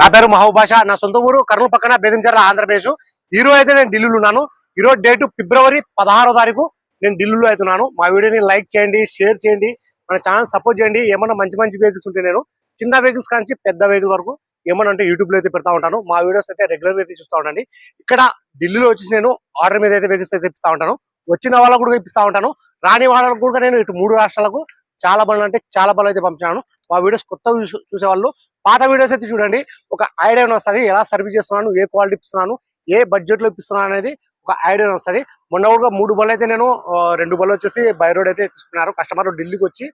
నా పేరు మహబూబాష నా సొంత ఊరు కర్నూలు పక్కన బేదంచర్ల ఆంధ్రప్రదేశ్. ఈ రోజు అయితే నేను ఢిల్లీలో ఉన్నాను. ఈ రోజు డేట్ ఫిబ్రవరి పదహారో తారీఖు నేను ఢిల్లీలో అవుతున్నాను మా వీడియోని లైక్ చేయండి షేర్ చేయండి మన ఛానల్ సపోర్ట్ చేయండి. ఏమన్నా మంచి మంచి వెహికల్స్ ఉంటే నేను చిన్న వెహికల్స్ కాంచి పెద్ద వెహికల్ వరకు ఏమన్నా అంటే యూట్యూబ్లో అయితే పెడతా ఉంటాను. మా వీడియోస్ అయితే రెగ్యులర్ అయితే చూస్తూ ఉండండి. ఇక్కడ ఢిల్లీలో వచ్చేసి నేను ఆర్డర్ మీద అయితే వెహికల్స్ అయితే ఇస్తా ఉంటాను. వచ్చిన వాళ్ళకు కూడా ఇప్పిస్తా ఉంటాను. రాని వాళ్ళకు కూడా నేను ఇటు మూడు రాష్ట్రాలకు చాలా బండ్లు అంటే చాలా బండ్లు అయితే పంపించాను. మా వీడియోస్ కొత్తగా చూసే- చూసేవాళ్ళు పాత వీడియోస్ అయితే చూడండి. ఒక ఐడియా వస్తుంది ఎలా సర్వీస్ చేస్తున్నాను ఏ క్వాలిటీ ఇస్తున్నాను ఏ బడ్జెట్లో ఇప్పిస్తున్నాను అనేది ఒక ఐడియా వస్తుంది. మొన్న కూడా మూడు బళ్ళు అయితే నేను రెండు బళ్ళు వచ్చేసి బై రోడ్ అయితే తీసుకున్నారు. కస్టమర్ ఢిల్లీకి వచ్చి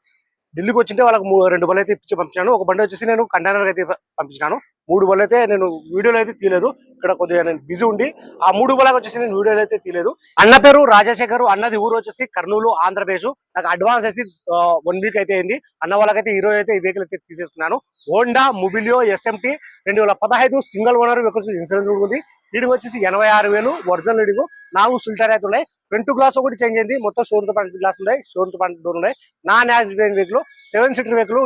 ఢిల్లీకి వచ్చింటే వాళ్ళకి రెండు బళ్ళు అయితే ఇప్పించి పంపించాను ఒక బండి వచ్చేసి నేను కంటైనర్ అయితే పంపించాను మూడు బళ్ళు అయితే నేను వీడియోలు అయితే తీయలేదు. ఇక్కడ కొద్దిగా నేను బిజీ ఉండి ఆ మూడు బళ్ళకి వచ్చేసి నేను వీడియోలు అయితే తీయలేదు. అన్న పేరు రాజశేఖర్ అన్నది ఊరు వచ్చేసి కర్నూలు ఆంధ్రప్రదేశ్. నాకు అడ్వాన్స్ వేసి వన్ వీక్ అయితే అయింది. అన్న వాళ్ళకైతే ఈ రోజు అయితే ఈ వెహికల్ అయితే తీసేసుకున్నాను. హోండా ముబిలియో ఎస్ఎంటీ రెండు వేల పదహైదు సింగిల్ ఓనర్ వెహికల్స్ ఇన్సూరెన్స్ ఉంది. రీడింగ్ వచ్చేసి ఎనభై ఆరు వేలు ఒరిజినల్ రీడింగ్ నాలుగు ఫిల్టర్ అయితే ఉన్నాయి. ఫ్రంట్ గ్లాస్ ఒకటి చేంజ్ అయింది. మొత్తం షోరూమ్ పాయింట్ గ్లాస్ ఉన్నాయి. షోరూమ్ పాయింట్ డోర్ ఉన్నాయి. Non accident vehicle seven seater vehicle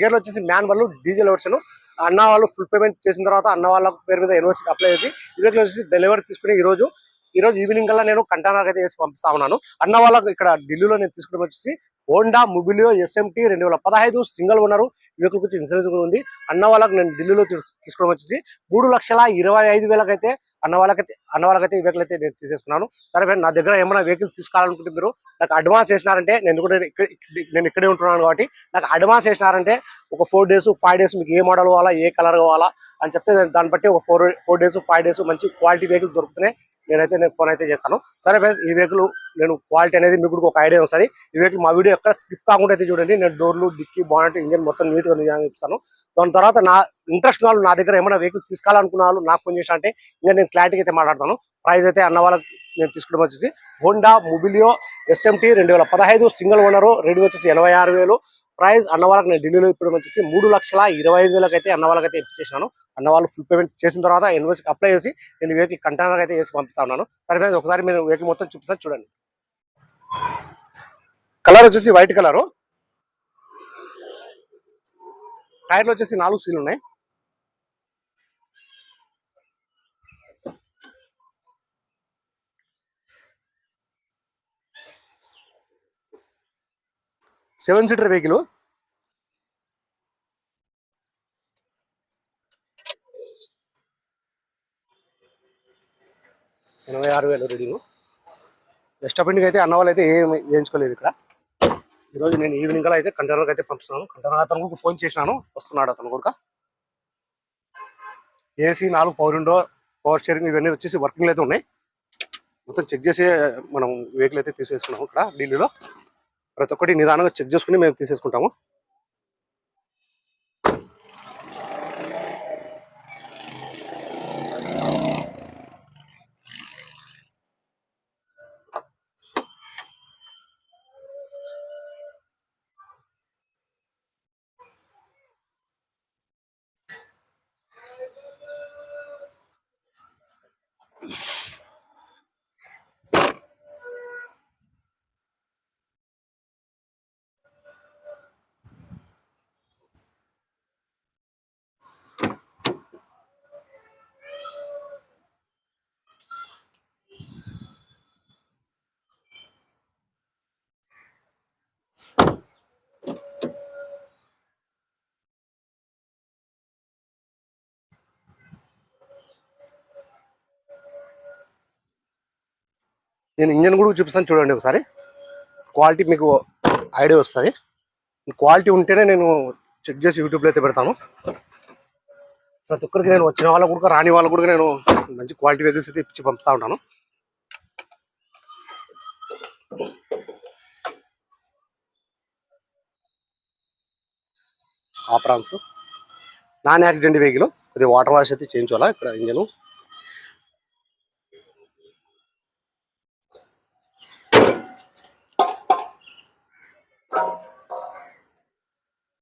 గేర్లు వచ్చేసి మాన్యువల్ డీజిల్ వర్షన్ అన్న వాళ్ళు ఫుల్ పేమెంట్ చేసిన తర్వాత అన్న వాళ్ళ పేరు మీద యూనివర్సిటీ అప్లై చేసి ఈ వచ్చేసి డెలివరీ తీసుకుని ఈ రోజు ఈ రోజు ఈవినింగ్ కల్లా నేను కంటైనర్ అయితే వేసి పంపిస్తా ఉన్నాను. అన్న వాళ్ళకి ఇక్కడ ఢిల్లీలో నేను తీసుకుని వచ్చేసి హోండా మొబిలియో ఎస్ఎంటీ రెండు వేల పదహైదు సింగల్ ఉన్నారు వెహికల్ వచ్చి ఇన్సూరెన్స్ కూడా ఉంది. అన్న వాళ్ళకి నేను ఢిల్లీలో తీసుకోవడం వచ్చేసి మూడు లక్షల ఇరవై ఐదు వేలకైతే అన్న వాళ్ళకైతే అన్న వాళ్ళకైతే ఈ వెహికల్ అయితే నేను తీసేసుకున్నాను. సరే ఫ్రెండ్ నా దగ్గర ఏమైనా వెహికల్ తీసుకోవాలనుకుంటే మీరు నాకు అడ్వాన్స్ చేసినారంటే నేను ఎందుకంటే ఇక్కడ నేను ఇక్కడే ఉంటున్నాను కాబట్టి నాకు అడ్వాన్స్ చేసినారంటే ఒక ఫోర్ డేస్ ఫైవ్ డేస్ మీకు ఏ మోడల్ కావాలా ఏ కలర్ కావాలా అని చెప్తే నేను దాన్ని బట్టి ఒక four four days five days మంచి క్వాలిటీ వెహికల్ దొరుకుతున్నాయి. నేనైతే నేను ఫోన్ అయితే చేస్తాను. సరే ఫ్రెండ్స్ ఈ వెహికల్ నేను క్వాలిటీ అనేది మీకు ఒక ఐడియా వస్తుంది. ఈ వెహికల్ మా వీడియో ఎక్కడ స్కిప్ కాకుండా అయితే చూడండి. నేను డోర్లు డిక్కీ బాగుంటే ఇంజన్ మొత్తం నీట్గా చూపిస్తాను దాని తర్వాత నా ఇంట్రెస్ట్ వాళ్ళు నా దగ్గర ఏమైనా వెహికల్ తీసుకోవాలనుకున్న వాళ్ళు నాకు ఫోన్ చేసి అంటే ఇంకా నేను క్లారిటీ అయితే మాట్లాడతాను. ప్రైస్ అయితే అన్న వాళ్ళకి నేను తీసుకోవడం వచ్చేసి హోండా మొబిలియో ఎస్ఎంటీ రెండు వేల పదహైదు సింగిల్ ఓనరు రెండు వచ్చేసి ఎనభై ఆరు వేలు ప్రైస్ అన్న వాళ్ళకి నేను ఢిల్లీలో ఇప్పుడు వచ్చేసి మూడు లక్షల ఇరవై ఐదు వేలకు అయితే అన్న వాళ్ళకి అయితే ఇచ్చేసాను అన్న వాళ్ళు ఫుల్ పేమెంట్ చేసిన తర్వాత ఇన్వెస్ట్ అప్లై చేసి నేను వెహికల్ కంటైనర్ అయితే వేసి పంపిస్తా ఉన్నాను. సరే ఒకసారి మీరు వెహికల్ మొత్తం చూపిస్తాను చూడండి. కలర్ వచ్చేసి వైట్ కలరు టైర్లు వచ్చేసి నాలుగు సీలు ఉన్నాయి. Seven seater vehicle. ఎనభై ఆరు వేలు రీడింగ్ బెస్ట్ అప్పింటికి అయితే అన్న వాళ్ళు అయితే ఏం వేయించుకోలేదు ఇక్కడ. ఈరోజు నేను ఈవినింగ్ కల్లా అయితే కంటైనర్కి అయితే పంపిస్తున్నాను. కంటైనర్ అతను కూడా ఫోన్ చేసినాను. వస్తున్నాడు అతను కూడా. ఏసీ నాలుగు పవర్ విండో పవర్ స్టీరింగ్ ఇవన్నీ వచ్చేసి వర్కింగ్లు అయితే ఉన్నాయి. మొత్తం చెక్ చేసి మనం వెహికల్ అయితే తీసేసుకున్నాము ఇక్కడ ఢిల్లీలో. ప్రతి ఒక్కటి నిదానంగా చెక్ చేసుకుని మేము తీసేసుకుంటాము. నేను ఇంజన్ కూడా చూపిస్తాను చూడండి ఒకసారి. క్వాలిటీ మీకు ఐడియా వస్తుంది. క్వాలిటీ ఉంటేనే నేను చెక్ చేసి యూట్యూబ్లో అయితే పెడతాను. ప్రతి ఒక్కరికి నేను వచ్చిన వాళ్ళకు కూడా రాని వాళ్ళకు కూడా నేను మంచి క్వాలిటీ వెహికల్స్ అయితే ఇచ్చి పంపుతా ఉంటాను. ఆప్రాన్స్ నాన్ యాక్సిడెంట్ వెహికల్. కొద్దిగా వాటర్ వాష్ అయితే చేయించాలా ఇక్కడ ఇంజను?